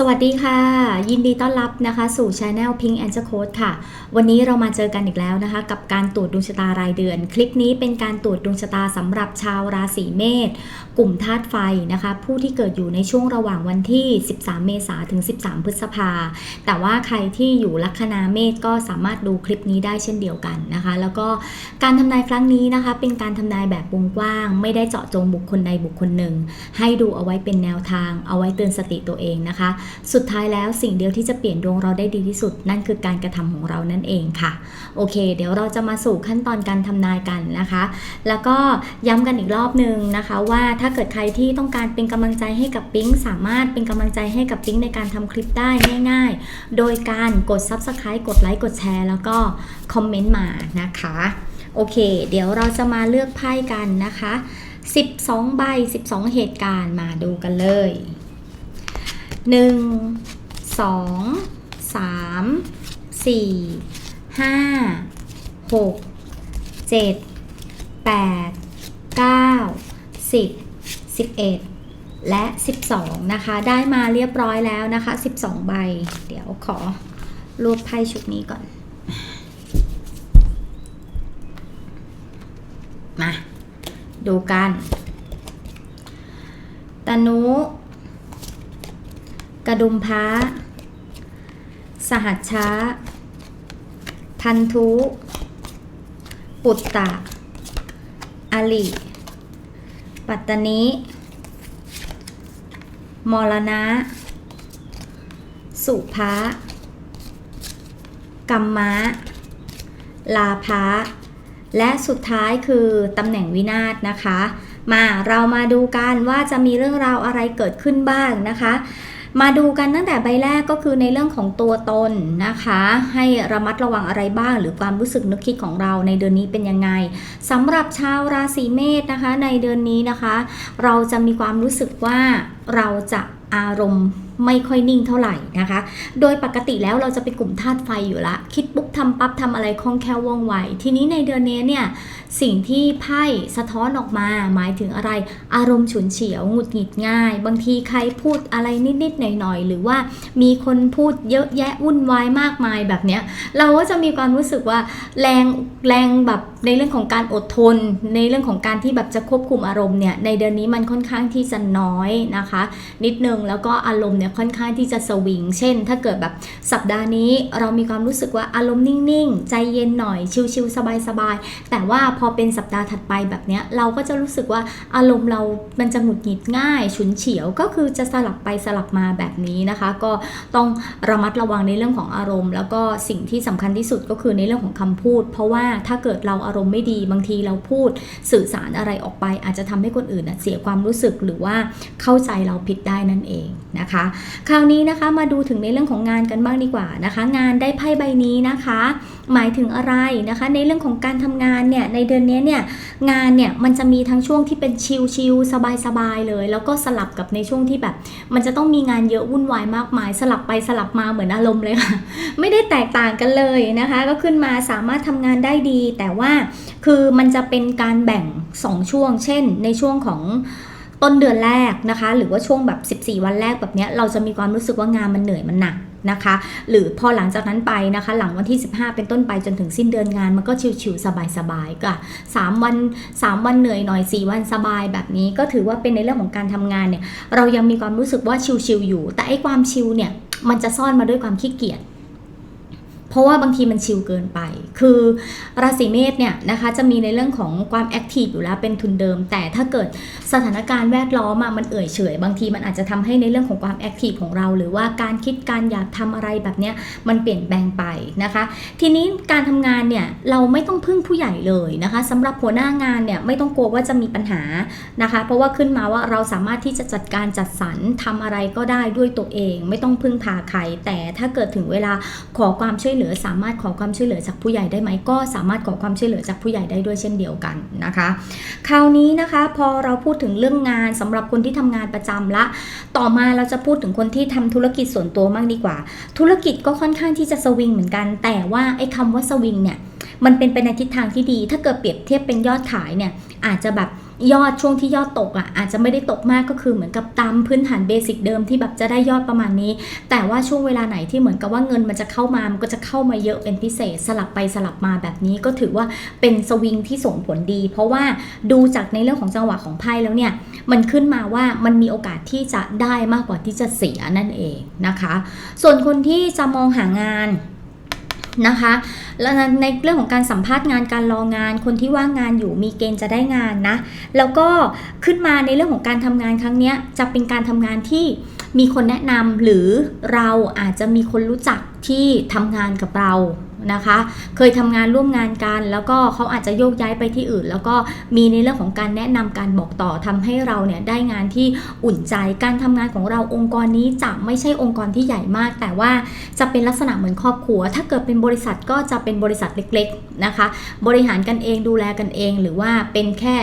สวัสดีค่ะ ยินดีต้อนรับนะคะ สู่ช anel Pink Angel Code ค่ะ วันนี้เรามาเจอกันอีกแล้วนะคะ กับการตรวจดวงชะตารายเดือน คลิปนี้เป็นการตรวจดวงชะตาสำหรับชาวราศีเมษกลุ่มธาตุไฟนะคะ ผู้ที่เกิดอยู่ในช่วงระหว่างวันที่ 13 เมษายนถึง 13 พฤษภา แต่ว่าใครที่อยู่ลัคนาเมษก็สามารถดูคลิปนี้ได้เช่นเดียวกันนะคะ แล้วก็การทำนายครั้งนี้นะคะ เป็นการทำนายแบบวงกว้าง ไม่ได้เจาะจงบุคคลใดบุคคลหนึ่ง ให้ดูเอาไว้เป็นแนวทาง เอาไว้เตือนสติตัวเองนะคะสุดท้ายแล้วสิ่งเดียวที่จะเปลี่ยนดวงเราได้ดีที่สุด นั่นคือการกระทำของเรานั่นเองค่ะ โอเค เดี๋ยวเราจะมาสู่ขั้นตอนการทำนายกันนะคะ แล้วก็ย้ำกันอีกรอบหนึ่งนะคะ ว่าถ้าเกิดใครที่ต้องการเป็นกำลังใจให้กับปิ๊งสามารถเป็นกำลังใจให้กับปิ๊งในการทำคลิปได้ง่าย ๆ โดยการกด Subscribe กดไลค์กดแชร์ แล้วก็คอมเมนต์มานะคะโอเค เดี๋ยวเราจะมาเลือกไพ่กันนะคะ 12 ใบ 12 เหตุการณ์มาดูกันเลย หนึ่งสองสามสี่ห้าหกเจ็ดแปดเก้าสิบสิบเอ็ดและ 12 นะคะ ได้มาเรียบร้อยแล้วนะคะ 12 ใบ เดี๋ยวขอรูปไพ่ชุดนี้ก่อน มา ดูกัน ตนุ กระดุมพระสหัชชะพันธุ ปุตตะ อลิ ปัตตนิ มรณะ สุภะกัมมะ ลาภะ และสุดท้ายคือตำแหน่งวินาศนะคะ มาเรามาดูกันว่าจะมีเรื่องราวอะไรเกิดขึ้นบ้างนะคะ มาดูกันตั้งแต่ใบแรกก็คือในเรื่องของตัวตนนะคะ ให้ระมัดระวังอะไรบ้าง หรือความรู้สึกนึกคิดของเราในเดือนนี้เป็นยังไงสำหรับชาวราศีเมษนะคะ ในเดือนนี้นะคะ เราจะมีความรู้สึกว่าเราจะอารมณ์ไม่ค่อยนิ่งเท่าไหร่นะคะ โดยปกติแล้วเราจะเป็นกลุ่มธาตุไฟอยู่ละ คิดปุ๊บทำปั๊บทำอะไรคล่องแคล่วว่องไว ทีนี้ในเดือนนี้เนี่ย สิ่งที่ไพ่สะท้อนออกมา หมายถึงอะไร อารมณ์ฉุนเฉียวหงุดหงิดง่าย บางทีใครพูดอะไรนิดๆหน่อยๆ หรือว่ามีคนพูดเยอะแยะวุ่นวายมากมายแบบเนี้ย เราก็จะมีความรู้สึกว่าแรงแรงแบบในเรื่องของการอดทน ในเรื่องของการที่แบบจะควบคุมอารมณ์เนี่ย ในเดือนนี้มันค่อนข้างที่จะน้อยนะคะ นิดนึงแล้วก็อารมณ์เนี่ยค่อนข้างที่จะสวิง เช่น ถ้าเกิดแบบสัปดาห์นี้เรามีความรู้สึกว่าอารมณ์นิ่งๆ ใจเย็นหน่อย ชิลๆ สบายๆ แต่ว่าพอเป็นสัปดาห์ถัดไปแบบเนี้ยเราก็จะรู้สึกว่าอารมณ์เรา มันจะหงุดหงิดง่าย ฉุนเฉียว ก็คือจะสลับไปสลับมาแบบนี้นะคะ ก็ต้องระมัดระวังในเรื่องของอารมณ์ แล้วก็สิ่งที่สำคัญที่สุดก็คือในเรื่องของคำพูด เพราะว่าถ้าเกิดเราอารมณ์ไม่ดีบางทีเราพูดสื่อสารอะไรออกไป อาจจะทำให้คนอื่นเสียความรู้สึกหรือว่าเข้าใจเราผิดได้นั่นเองนะคะ คราวนี้นะคะมาดูถึงในเรื่องของงานกันบ้างดีกว่านะคะ งานได้ไพ่ใบนี้นะคะ หมายถึงอะไรนะคะ ในเรื่องของการทำงานเนี่ยในเดือนนี้เนี่ยงานเนี่ยมันจะมีทั้งช่วงที่เป็นชิลๆสบายๆเลย แล้วก็สลับกับในช่วงที่แบบ มันจะต้องมีงานเยอะวุ่นวายมากมาย สลับไปสลับมาเหมือนอารมณ์เลยค่ะ ไม่ได้แตกต่างกันเลยนะคะ ก็ขึ้นมาสามารถทำงานได้ดี แต่ว่าคือมันจะเป็นการแบ่ง 2 ช่วง เช่น ในช่วงของ ต้นเดือนแรกนะคะ หรือว่าช่วงแบบ 14 วันแรกแบบเนี้ยเราจะมีความรู้สึกว่างานมันเหนื่อยมันหนักนะคะ หรือพอหลังจากนั้นไปนะคะ หลังวันที่ 15 เป็นต้นไปจนถึงสิ้นเดือนงานมันก็ชิวๆสบายๆก็3วัน 3 วันเหนื่อยหน่อย 4 วันสบายแบบนี้ก็ถือว่าเป็นในเรื่องของการทำงานเนี่ยเรายังมีความรู้สึกว่าชิวๆอยู่ แต่ไอ้ความชิวเนี่ยมันจะซ่อนมาด้วยความขี้เกียจ ราะว่าบางทีมันชิลเกินไป คือราศีเมษเนี่ยนะคะจะมีในเรื่องของความแอคทีฟอยู่แล้วเป็นทุนเดิม แต่ถ้าเกิดสถานการณ์แวดล้อมอะมันเอื่อยเฉย บางทีมันอาจจะทำให้ในเรื่องของความแอคทีฟของเรา หรือว่าการคิดการอยากทำอะไรแบบเนี้ยมันเปลี่ยนแปลงไปนะคะ ทีนี้การทำงานเนี่ยเราไม่ต้องพึ่งผู้ใหญ่เลยนะคะสำหรับหัวหน้างานเนี่ยไม่ต้องกลัวว่าจะมีปัญหานะคะ เพราะว่าขึ้นมาว่าเราสามารถที่จะจัดการจัดสรรทำอะไรก็ได้ด้วยตัวเอง ไม่ต้องพึ่งพาใครแต่ถ้าเกิดถึงเวลาขอความช่วยเหลือสามารถขอความช่วยเหลือจากผู้ใหญ่ได้ไหมก็สามารถขอความช่วยเหลือจากผู้ใหญ่ได้ด้วยเช่นเดียวกันนะคะ คราวนี้นะคะพอเราพูดถึงเรื่องงานสำหรับคนที่ทำงานประจำละ ต่อมาเราจะพูดถึงคนที่ทำธุรกิจส่วนตัวมากดีกว่า ธุรกิจก็ค่อนข้างที่จะสวิงเหมือนกัน แต่ว่าไอ้คำว่าสวิงเนี่ยมันเป็นไปในทิศทางที่ดี ถ้าเกิดเปรียบเทียบเป็นยอดขายเนี่ยอาจจะแบบ ยอดช่วงที่ยอดตกอะอาจจะไม่ได้ตกมากก็คือเหมือนกับตามพื้นฐานเบสิกเดิมที่แบบจะได้ยอดประมาณนี้ แต่ว่าช่วงเวลาไหนที่เหมือนกับว่าเงินมันจะเข้ามามันก็จะเข้ามาเยอะเป็นพิเศษสลับไปสลับมาแบบนี้ก็ถือว่าเป็นสวิงที่ส่งผลดี เพราะว่าดูจากในเรื่องของจังหวะของไพ่แล้วเนี่ยมันขึ้นมาว่ามันมีโอกาสที่จะได้มากกว่าที่จะเสียนั่นเองนะคะ ส่วนคนที่จะมองหางานนะคะ แล้วในเรื่องของการสัมภาษณ์งานการรองาน คนที่ว่างงานอยู่มีเกณฑ์จะได้งานนะ แล้วก็ขึ้นมาในเรื่องของการทำงานครั้งนี้จะเป็นการทำงานที่มีคนแนะนำหรือเราอาจจะมีคนรู้จักที่ทำงานกับเรา นะคะ เคยทำงานร่วมงานกัน แล้วก็เขาอาจจะโยกย้ายไปที่อื่น แล้วก็มีในเรื่องของการแนะนำการบอกต่อทำให้เราเนี่ยได้งานที่อุ่นใจการทำงานของเราองค์กรนี้จะไม่ใช่องค์กรที่ใหญ่มาก แต่ว่าจะเป็นลักษณะเหมือนครอบครัว ถ้าเกิดเป็นบริษัทก็จะเป็นบริษัทเล็ก ๆนะคะ บริหารกันเองดูแลกันเอง หรือว่าเป็นแค่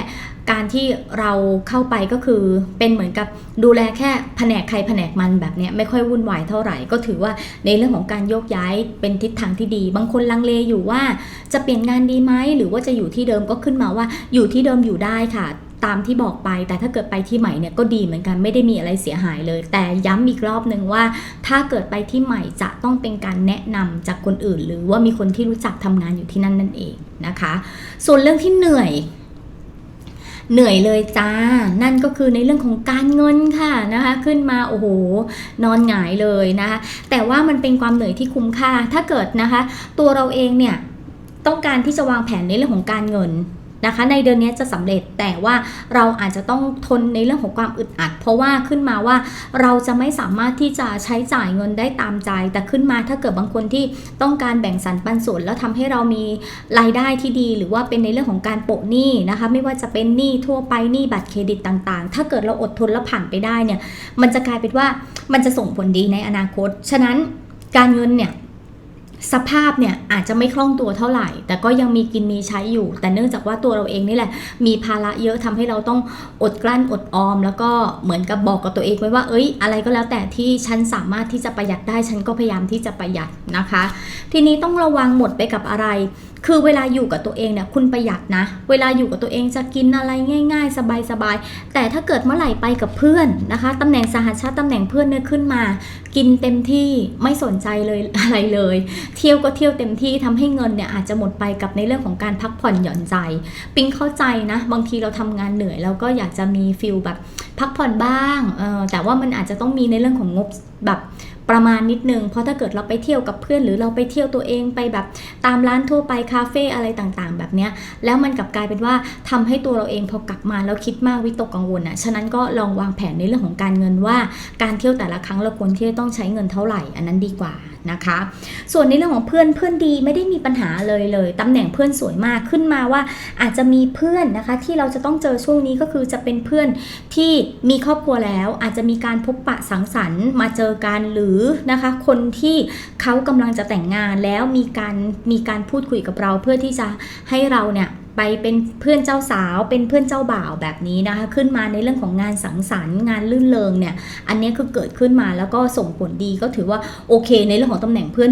การที่เราเข้าไปก็คือเป็นเหมือนกับดูแลแค่แผนกใครแผนกมันแบบเนี้ยไม่ค่อยวุ่นวายเท่าไหร่ก็ถือว่าในเรื่องของการโยกย้ายเป็นทิศทางที่ดี บางคนลังเลอยู่ว่าจะเปลี่ยนงานดีไหมหรือว่าจะอยู่ที่เดิมก็ขึ้นมาว่าอยู่ที่เดิมอยู่ได้ค่ะตามที่บอกไปแต่ถ้าเกิดไปที่ใหม่เนี่ยก็ดีเหมือนกันไม่ได้มีอะไรเสียหายเลย แต่ย้ำอีกรอบหนึ่งว่า ถ้าเกิดไปที่ใหม่จะต้องเป็นการแนะนำจากคนอื่น หรือว่ามีคนที่รู้จักทำงานอยู่ที่นั่นนั่นเองนะคะ ส่วนเรื่องที่เหนื่อย เหนื่อยเลยจ้า นั่นก็คือในเรื่องของการเงินค่ะนะคะ ขึ้นมาโอ้โหนอนหงายเลยนะคะ แต่ว่ามันเป็นความเหนื่อยที่คุ้มค่าถ้าเกิดนะคะ ตัวเราเองเนี่ยต้องการที่จะวางแผนในเรื่องของการเงิน นะคะ ในเดือนนี้จะสำเร็จแต่ว่าเราอาจจะต้องทนในเรื่องของความอึดอัด เพราะว่าขึ้นมาว่าเราจะไม่สามารถที่จะใช้จ่ายเงินได้ตามใจ แต่ขึ้นมาถ้าเกิดบางคนที่ต้องการแบ่งสรรปันส่วน แล้วทำให้เรามีรายได้ที่ดี หรือว่าเป็นในเรื่องของการโปะหนี้นะคะ ไม่ว่าจะเป็นหนี้ทั่วไปหนี้บัตรเครดิตต่างๆ ถ้าเกิดเราอดทนและผ่านไปได้เนี่ยมันจะกลายเป็นว่ามันจะส่งผลดีในอนาคต ฉะนั้นการเงินเนี่ย สภาพเนี่ยอาจจะไม่คล่องตัวเท่าไหร่ แต่ก็ยังมีกินมีใช้อยู่ แต่เนื่องจากว่าตัวเราเองนี่แหละ มีภาระเยอะทำให้เราต้องอดกลั้นอดออม แล้วก็เหมือนกับบอกกับตัวเองไว้ว่า เอ้ย อะไรก็แล้วแต่ที่ฉันสามารถที่จะประหยัดได้ฉันก็พยายามที่จะประหยัดนะคะ ทีนี้ต้องระวังหมดไปกับอะไร คือเวลาอยู่กับตัวเองเนี่ยคุณประหยัดนะ เวลาอยู่กับตัวเองจะกินอะไรง่าย ๆ สบายๆแต่ถ้าเกิดเมื่อไหร่ไปกับเพื่อนนะคะตำแหน่งสหชาติตำแหน่งเพื่อนเนี่ยขึ้นมา กินเต็มที่ไม่สนใจเลยอะไรเลยเที่ยวก็เที่ยวเต็มที่ทำให้เงินเนี่ยอาจจะหมดไปกับในเรื่องของการพักผ่อนหย่อนใจ ปิงเข้าใจนะ บางทีเราทำงานเหนื่อยเราก็อยากจะมีฟิลแบบพักผ่อนบ้างเออแต่ว่ามันอาจจะต้องมีในเรื่องของงบแบบประมาณนิดนึง เพราะถ้าเกิดเราไปเที่ยวกับเพื่อนหรือเราไปเที่ยวตัวเองไปแบบตามร้านทั่วไปคาเฟ่อะไรต่างๆ แบบเนี้ย แล้วมันกลับกลายเป็นว่าทำให้ตัวเราเองพอกลับมาแล้วคิดมากวิตกกังวลอะ ฉะนั้นก็ลองวางแผนในเรื่องของการเงินว่า การเที่ยวแต่ละครั้งเราควรที่จะต้องใช้เงินเท่าไหร่ อันนั้นดีกว่า นะคะ ส่วนในเรื่องของเพื่อนเพื่อนดีไม่ได้มีปัญหาเลยเลยตำแหน่งเพื่อนสวยมากขึ้นมาว่า อาจจะมีเพื่อนนะคะที่เราจะต้องเจอช่วงนี้ก็คือจะเป็นเพื่อนที่มีครอบครัวแล้ว อาจจะมีการพบปะสังสรรค์มาเจอกันหรือนะคะคนที่เขากำลังจะแต่งงานแล้วมีการมีการพูดคุยกับเราเพื่อที่จะให้เราเนี่ย ไปเป็นเพื่อนเจ้าสาวเป็นเพื่อนเจ้าบ่าวแบบนี้นะคะขึ้นมาในเรื่องของงานสังสรรค์งานลื่นเลงเนี่ยอันนี้คือเกิดขึ้นมาแล้วก็ส่งผลดีก็ถือว่าโอเค ในเรื่องของตำแหน่งเพื่อน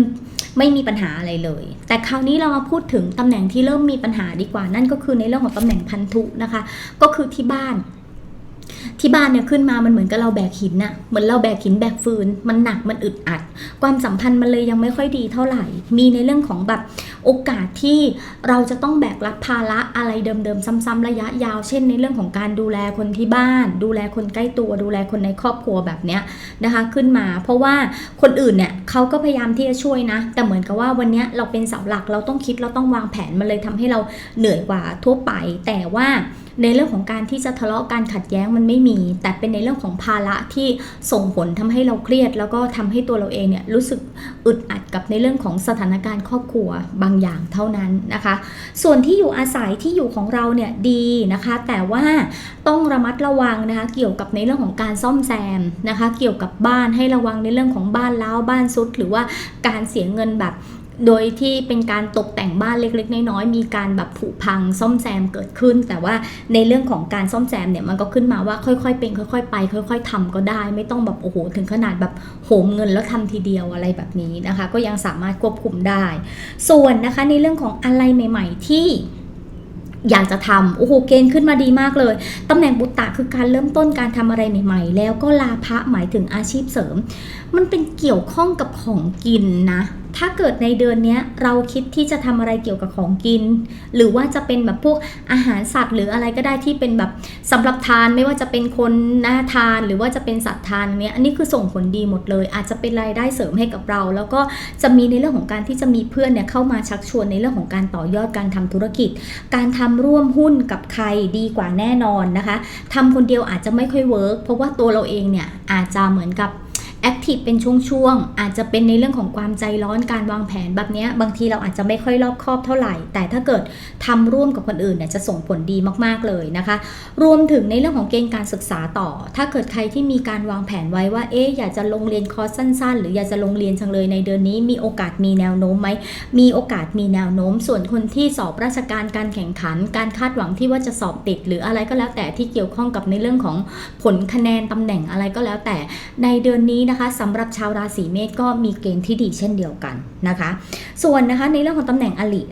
ไม่มีปัญหาอะไรเลย แต่คราวนี้เรามาพูดถึงตำแหน่งที่เริ่มมีปัญหาดีกว่านั่นก็คือในเรื่องของตำแหน่งพันธุนะคะ ก็คือที่บ้าน ที่บ้านเนี่ยขึ้นมามันเหมือนกับเราแบกหินน่ะเหมือนเราแบกหินแบกฟืน มันหนักมันอึดอัด ความสัมพันธ์มันเลยยังไม่ค่อยดีเท่าไหร่ มีในเรื่องของแบบโอกาสที่เราจะต้องแบกรับภาระอะไรเดิมๆซ้ำๆระยะยาว เช่น ในเรื่องของการดูแลคนที่บ้าน ดูแลคนใกล้ตัว ดูแลคนในครอบครัวแบบเนี้ยนะคะขึ้นมา เพราะว่าคนอื่นเนี่ยเขาก็พยายามที่จะช่วยนะ แต่เหมือนกับว่าวันนี้เราเป็นเสาหลักเราต้องคิดเราต้องวางแผนมันเลยทำให้เราเหนื่อยกว่าทั่วไป แต่ว่า ในเรื่องของการที่จะทะเลาะการขัดแย้งมันไม่มี แต่เป็นในเรื่องของภาระที่ส่งผลทำให้เราเครียด แล้วก็ทำให้ตัวเราเองเนี่ยรู้สึกอึดอัดกับในเรื่องของสถานการณ์ครอบครัวบางอย่างเท่านั้นนะคะ ส่วนที่อยู่อาศัยที่อยู่ของเราเนี่ยดีนะคะ แต่ว่าต้องระมัดระวังนะคะเกี่ยวกับในเรื่องของการซ่อมแซมนะคะ เกี่ยวกับบ้านให้ระวังในเรื่องของบ้านล้าวบ้านซุดหรือว่าการเสียเงินแบบ โดยที่เป็นการตกแต่งบ้านเล็กๆ น้อยๆ มีการแบบผุพังซ่อมแซมเกิดขึ้น แต่ว่าในเรื่องของการซ่อมแซมเนี่ยมันก็ขึ้นมาว่าค่อยๆ เป็นค่อยๆ ไป ค่อย ๆทำก็ได้ ไม่ต้องแบบโอ้โหถึงขนาดแบบโหมเงินแล้วทำทีเดียวอะไรแบบนี้นะคะ ก็ยังสามารถควบคุมได้ ส่วนนะคะในเรื่องของอะไรใหม่ ๆ ที่อยากจะทำโอ้โหเกณฑ์ขึ้นมาดีมากเลยตำแหน่งบุตตะคือการเริ่มต้นการทำอะไรใหม่ ๆ แล้วก็ลาภะหมายถึงอาชีพเสริม มันเป็นเกี่ยวข้องกับของกินนะ ถ้าเกิดในเดือนนี้เราคิดที่จะทำอะไรเกี่ยวกับของกิน หรือว่าจะเป็นแบบพวกอาหารสัตว์ หรืออะไรก็ได้ที่เป็นแบบสำหรับทานไม่ว่าจะเป็นคนน่าทานหรือว่าจะเป็นสัตว์ทานเนี้ยอันนี้คือส่งผลดีหมดเลย อาจจะเป็นรายได้เสริมให้กับเรา แล้วก็จะมีในเรื่องของการที่จะมีเพื่อนเนี่ยเข้ามาชักชวนในเรื่องของการต่อยอดการทำธุรกิจ การทำร่วมหุ้นกับใครดีกว่าแน่นอนนะคะทำคนเดียวอาจจะไม่ค่อยเวิร์กเพราะว่าตัวเราเองเนี่ยอาจจะเหมือนกับ แอคทีฟเป็นช่วงๆอาจจะเป็นในเรื่องของความใจร้อนการวางแผนแบบนี้บางทีเราอาจจะไม่ค่อยรอบคอบเท่าไหร่ แต่ถ้าเกิดทำร่วมกับคนอื่นเนี่ยจะส่งผลดีมากๆเลยนะคะ รวมถึงในเรื่องของเกณฑ์การศึกษาต่อ ถ้าเกิดใครที่มีการวางแผนไว้ว่าเอ๊ะอยากจะลงเรียนคอร์สสั้น ๆ หรืออยากจะลงเรียนจังเลยในเดือนนี้ มีโอกาสมีแนวโน้มไหมมีโอกาสมีแนวโน้ม ส่วนคนที่สอบราชการการแข่งขัน การคาดหวังที่ว่าจะสอบติด หรืออะไรก็แล้วแต่ที่เกี่ยวข้องกับในเรื่องของผลคะแนนตำแหน่งอะไรก็แล้วแต่ในเดือนนี้นะคะสำหรับชาวราศีเมษก็มีเกณฑ์ที่ดีเช่นเดียวกันนะคะ ส่วนนะคะในเรื่องของตำแหน่งอลิ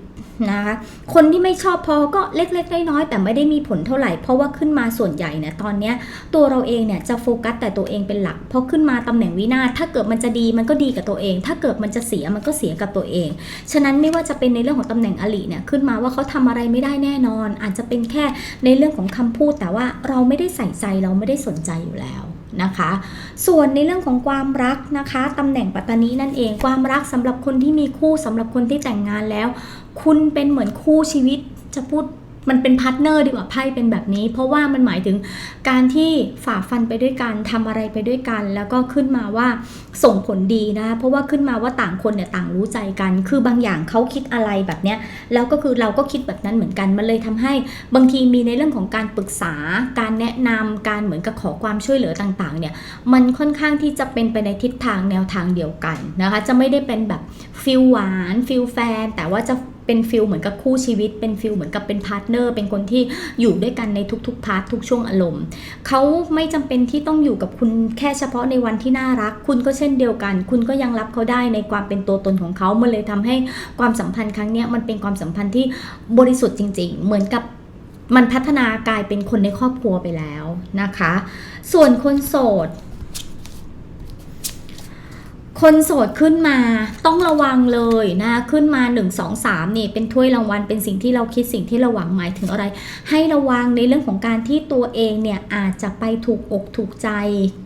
นะคะคนที่ไม่ชอบพอก็เล็กๆน้อยๆแต่ไม่ได้มีผลเท่าไหร่ เพราะว่าขึ้นมาส่วนใหญ่เนี่ยตอนนี้ตัวเราเองเนี่ยจะโฟกัสแต่ตัวเองเป็นหลักเพราะขึ้นมาตำแหน่งวินาศถ้าเกิดมันจะดีมันก็ดีกับตัวเอง ถ้าเกิดมันจะเสียมันก็เสียกับตัวเอง ฉะนั้นไม่ว่าจะเป็นในเรื่องของตำแหน่งอลิเนี่ยขึ้นมาว่าเขาทำอะไรไม่ได้แน่นอน อาจจะเป็นแค่ในเรื่องของคำพูด แต่ว่าเราไม่ได้ใส่ใจเราไม่ได้สนใจอยู่แล้ว นะคะ ส่วนในเรื่องของความรักนะคะตำแหน่งปัตตานีนั่นเองความรักสำหรับคนที่มีคู่สำหรับคนที่แต่งงานแล้ว คุณเป็นเหมือนคู่ชีวิตจะพูด มันเป็นพาร์ทเนอร์ดีกว่าไพ่เป็นแบบนี้ เพราะว่ามันหมายถึงการที่ฝ่าฟันไปด้วยกันทำอะไรไปด้วยกัน แล้วก็ขึ้นมาว่าส่งผลดีนะ เพราะว่าขึ้นมาว่าต่างคนเนี่ยต่างรู้ใจกัน คือบางอย่างเขาคิดอะไรแบบเนี้ยแล้วก็คือเราก็คิดแบบนั้นเหมือนกันมันเลยทำให้บางทีมีในเรื่องของการปรึกษา การแนะนำการเหมือนกับขอความช่วยเหลือต่างๆเนี่ยมันค่อนข้างที่จะเป็นไปในทิศทางแนวทางเดียวกันนะคะจะไม่ได้เป็นแบบฟิลหวานฟิลแฟน แต่ว่าจะ เป็นฟิลเหมือนกับคู่ชีวิต เป็นฟิลเหมือนกับเป็นพาร์ทเนอร์ เป็นคนที่อยู่ด้วยกันในทุกๆพาร์ททุกช่วงอารมณ์เขาไม่จำเป็นที่ต้องอยู่กับคุณแค่เฉพาะในวันที่น่ารัก คุณก็เช่นเดียวกัน คุณก็ยังรับเขาได้ในความเป็นตัวตนของเขามันเลยทำให้ความสัมพันธ์ครั้งนี้มันเป็นความสัมพันธ์ที่บริสุทธิ์จริง ๆ เหมือนกับมันพัฒนากลายเป็นคนในครอบครัวไปแล้วนะคะ ส่วนคนโสด คนโสดขึ้นมาต้องระวังเลยนะขึ้นมา 1 2 3นี่เป็นถ้วยรางวัลเป็นสิ่งที่เราคิดสิ่งที่เราหวังหมายถึงอะไร ให้ระวังในเรื่องของการที่ตัวเองเนี่ยอาจจะไปถูกอกถูกใจ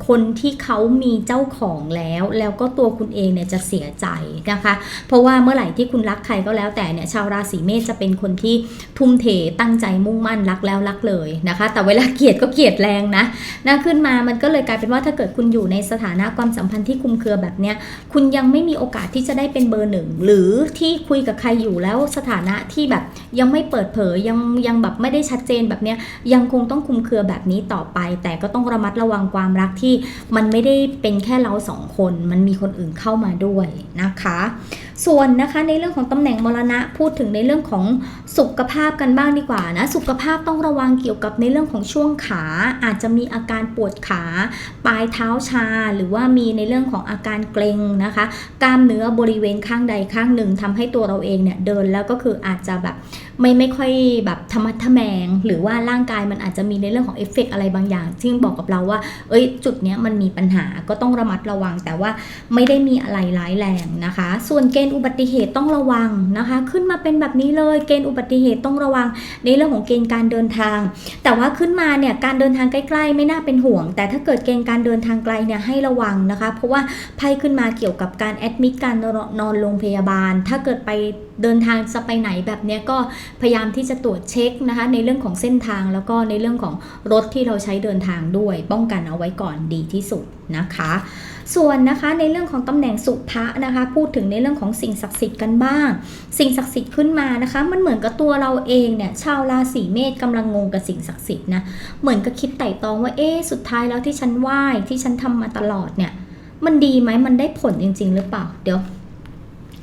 คนที่เขามีเจ้าของแล้ว แล้วก็ตัวคุณเองเนี่ยจะเสียใจนะคะ เพราะว่าเมื่อไหร่ที่คุณรักใครก็แล้วแต่เนี่ยชาวราศีเมษจะเป็นคนที่ทุ่มเทตั้งใจมุ่งมั่นรักแล้วรักเลยนะคะ แต่เวลาเกลียดก็เกลียดแรงนะนะขึ้นมามันก็เลยกลายเป็นว่าถ้าเกิดคุณอยู่ในสถานะความสัมพันธ์ที่คุมเครือแบบเนี้ยคุณยังไม่มีโอกาสที่จะได้เป็นเบอร์หนึ่งหรือที่คุยกับใครอยู่แล้วสถานะที่แบบยังไม่เปิดเผยยังยังแบบไม่ได้ชัดเจนแบบเนี้ยยังคงต้องคุมเครือแบบนี้ต่อไป แต่ก็ต้องระมัดระวังความรักที่มันไม่ได้เป็นแค่เราสองคน มันมีคนอื่นเข้ามาด้วยนะคะ ส่วนนะคะในเรื่องของตำแหน่งมรณะพูดถึงในเรื่องของสุขภาพกันบ้างดีกว่านะสุขภาพต้องระวังเกี่ยวกับในเรื่องของช่วงขาอาจจะมีอาการปวดขา ปลายเท้าชา หรือว่ามีในเรื่องของอาการเกร็งนะคะ กล้ามเนื้อบริเวณข้างใดข้างหนึ่งทำให้ตัวเราเองเนี่ยเดินแล้วก็คืออาจจะแบบไม่ไม่ค่อยแบบธรรมดทะแมง หรือว่าร่างกายมันอาจจะมีในเรื่องของเอฟเฟกต์อะไรบางอย่างซึ่งบอกกับเราว่า เอ้ย จุดเนี้ยมันมีปัญหาก็ต้องระมัดระวัง แต่ว่าไม่ได้มีอะไรร้ายแรงนะคะ ส่วนเกณฑ์อุบัติเหตุต้องระวังนะคะ ขึ้นมาเป็นแบบนี้เลยเกณฑ์อุบัติเหตุต้องระวังในเรื่องของเกณฑ์การเดินทาง แต่ว่าขึ้นมาเนี่ยการเดินทางใกล้ ๆ ไม่น่าเป็นห่วง แต่ถ้าเกิดเกณฑ์การเดินทางไกลเนี่ยให้ระวังนะคะ เพราะว่าไพ่ขึ้นมาเกี่ยวกับการแอดมิดการนอนโรงพยาบาล ถ้าเกิดไปเดินทางจะไปไหนแบบนี้ก็พยายามที่จะตรวจเช็คนะคะในเรื่องของเส้นทางแล้วก็ในเรื่องของรถที่เราใช้เดินทางด้วย ป้องกันเอาไว้ก่อนดีที่สุดนะคะ ส่วนนะคะในเรื่องของตำแหน่งสุภะนะคะ พูดถึงในเรื่องของสิ่งศักดิ์สิทธิ์กันบ้าง สิ่งศักดิ์สิทธิ์ขึ้นมานะคะ มันเหมือนกับตัวเราเองเนี่ยชาวราศีเมษกำลังงงกับสิ่งศักดิ์สิทธิ์นะเหมือนกับคิดไต่ตองว่าเอ๊สุดท้ายแล้วที่ฉันไหว้ที่ฉันทำมาตลอดเนี่ย มันดีไหมมันได้ผลจริง ๆ หรือเปล่า เดี๋ยว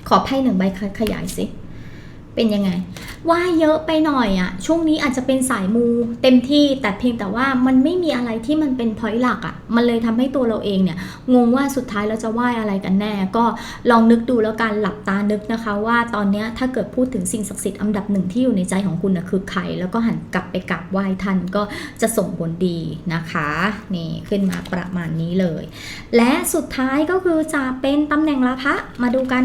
ขอไพ่หนึ่งใบขยายสิ เป็นยังไง ว่าเยอะไปหน่อยอะช่วงนี้อาจจะเป็นสายมูเต็มที่แต่เพียงแต่ว่ามันไม่มีอะไรที่มันเป็นพอยต์หลักอะมันเลยทำให้ตัวเราเองเนี่ยงงว่าสุดท้ายเราจะไหว้อะไรกันแน่ ก็ลองนึกดูแล้วกันหลับตานึกนะคะ ว่าตอนนี้ถ้าเกิดพูดถึงสิ่งศักดิ์สิทธิ์อันดับหนึ่งที่อยู่ในใจของคุณนะคือใครแล้วก็หันกลับไปกราบไหว้ท่านก็จะส่งผลดีนะคะนี่ขึ้นมาประมาณนี้เลย และสุดท้ายก็คือจะเป็นตำแหน่งลาภะมาดูกัน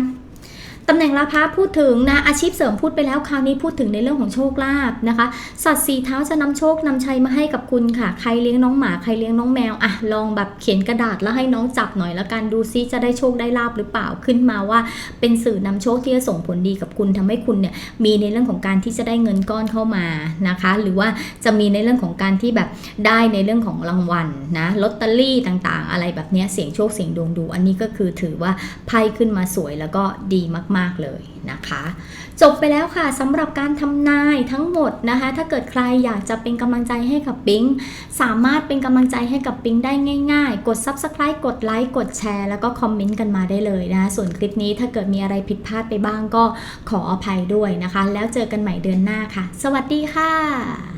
ตำแหน่งลาภะพูดถึงนะอาชีพเสริมพูดไปแล้วคราวนี้พูดถึงในเรื่องของโชคลาภนะคะ สัตว์สีเท้าจะนำโชคนำชัยมาให้กับคุณค่ะ ใครเลี้ยงน้องหมาใครเลี้ยงน้องแมวอะลองแบบเขียนกระดาษแล้วให้น้องจับหน่อยละกันดูซิจะได้โชคได้ลาบหรือเปล่าขึ้นมาว่า เป็นสื่อนำโชคที่จะส่งผลดีกับคุณทำให้คุณเนี่ยมีในเรื่องของการที่จะได้เงินก้อนเข้ามานะคะ หรือว่าจะมีในเรื่องของการที่แบบได้ในเรื่องของรางวัลนะลอตเตอรี่ต่างๆ อะไรแบบนี้เสี่ยงโชคเสี่ยงดวงดู อันนี้ก็คือถือว่าไพ่ขึ้นมาสวยแล้วก็ดีมาก ๆ เลยนะคะ จบไปแล้วค่ะสำหรับการทำนายทั้งหมดนะคะ ถ้าเกิดใครอยากจะเป็นกำลังใจให้กับปิงสามารถเป็นกำลังใจให้กับปิงได้ง่าย ๆ กด Subscribe กดไลค์กดแชร์แล้วก็คอมเมนต์กันมาได้เลยนะ ส่วนคลิปนี้ถ้าเกิดมีอะไรผิดพลาดไปบ้างก็ขออภัยด้วยนะคะ แล้วเจอกันใหม่เดือนหน้าค่ะ สวัสดีค่ะ